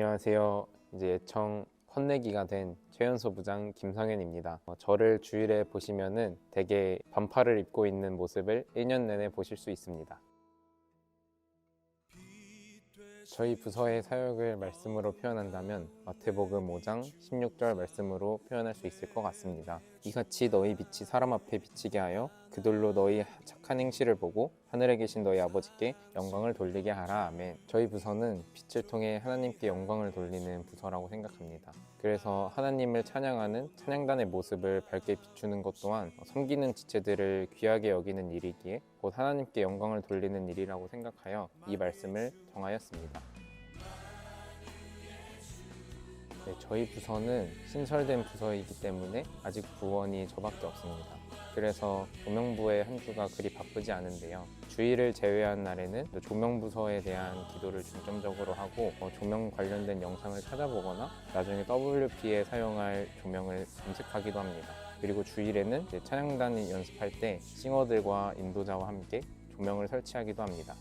안녕하세요. 이제 예청 헌내기가 된 최연소 부장 김성현입니다. 어, 저를 주일에 보시면은 대개 반팔을 입고 있는 모습을 1년 내내 보실 수 있습니다. 저희 부서의 사역을 말씀으로 표현한다면 마태복음 5장 16절 말씀으로 표현할 수 있을 것 같습니다. 이같이 너희 빛이 사람 앞에 비치게 하여 그들로 너희 착한 행실을 보고 하늘에 계신 너희 아버지께 영광을 돌리게 하라 아멘. 저희 부서는 빛을 통해 하나님께 영광을 돌리는 부서라고 생각합니다. 그래서 하나님을 찬양하는 찬양단의 모습을 밝게 비추는 것 또한 섬기는 지체들을 귀하게 여기는 일이기에 곧 하나님께 영광을 돌리는 일이라고 생각하여 이 말씀을 정하였습니다. 네, 저희 부서는 신설된 부서이기 때문에 아직 부원이 저밖에 없습니다. 그래서 조명부의 한 주가 그리 바쁘지 않은데요. 주일을 제외한 날에는 조명부서에 대한 기도를 중점적으로 하고 어, 조명 관련된 영상을 찾아보거나 나중에 WP에 사용할 조명을 검색하기도 합니다. 그리고 주일에는 찬양단 연습할 때 싱어들과 인도자와 함께 조명을 설치하기도 합니다.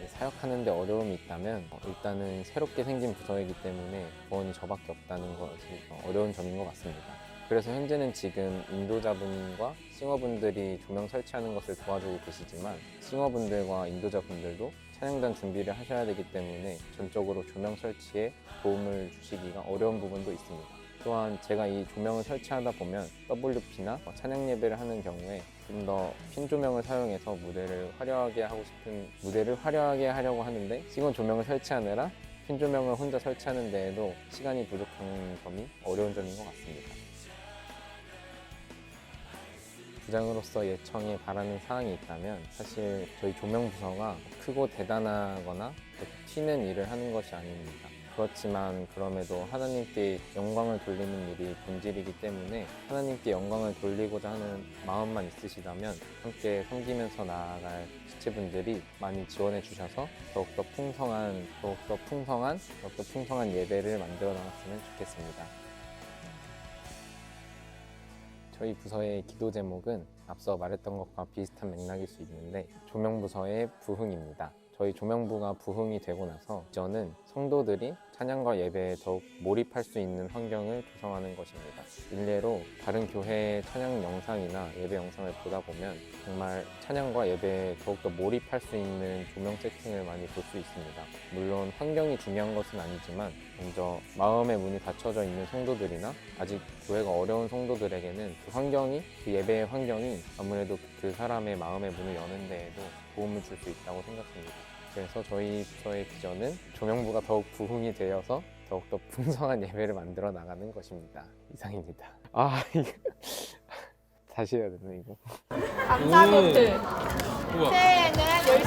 네, 사역하는데 어려움이 있다면 어, 일단은 새롭게 생긴 부서이기 때문에 부원이 저밖에 없다는 것이 어, 어려운 점인 것 같습니다. 그래서 현재는 지금 인도자분과 싱어분들이 조명 설치하는 것을 도와주고 계시지만 싱어분들과 인도자분들도 찬양단 준비를 하셔야 되기 때문에 전적으로 조명 설치에 도움을 주시기가 어려운 부분도 있습니다. 또한 제가 이 조명을 설치하다 보면 WP나 찬양 예배를 하는 경우에 좀 더 핀 조명을 사용해서 무대를 화려하게 하고 싶은 무대를 화려하게 하려고 하는데 싱어 조명을 설치하느라 핀 조명을 혼자 설치하는 데에도 시간이 부족한 점이 어려운 점인 것 같습니다. 부장으로서 예청에 바라는 사항이 있다면 사실 저희 조명 부서가 크고 대단하거나 튀는 일을 하는 것이 아닙니다. 그렇지만 그럼에도 하나님께 영광을 돌리는 일이 본질이기 때문에 하나님께 영광을 돌리고자 하는 마음만 있으시다면 함께 섬기면서 나아갈 지체분들이 많이 지원해 주셔서 더욱더 풍성한 더욱더 풍성한 더욱더 풍성한 예배를 만들어 나갔으면 좋겠습니다. 저희 부서의 기도 제목은 앞서 말했던 것과 비슷한 맥락일 수 있는데 조명 부서의 부흥입니다. 저희 조명부가 부흥이 되고 나서 이전은 성도들이 찬양과 예배에 더욱 몰입할 수 있는 환경을 조성하는 것입니다. 일례로 다른 교회의 찬양 영상이나 예배 영상을 보다 보면 정말 찬양과 예배에 더욱더 몰입할 수 있는 조명 세팅을 많이 볼 수 있습니다. 물론 환경이 중요한 것은 아니지만 먼저 마음의 문이 닫혀져 있는 성도들이나 아직 교회가 어려운 성도들에게는 그 환경이 그 예배의 환경이 아무래도 그 사람의 마음의 문을 여는 데에도 도움을 줄 수 있다고 생각합니다. 그래서 저희 부서의 비전은 조명부가 더욱 부흥이 되어서 더욱더 풍성한 예배를 만들어 나가는 것입니다. 이상입니다. 아 이거 다시 해야 되나 이거? 감사 노트. 우와. 새해에는 열심히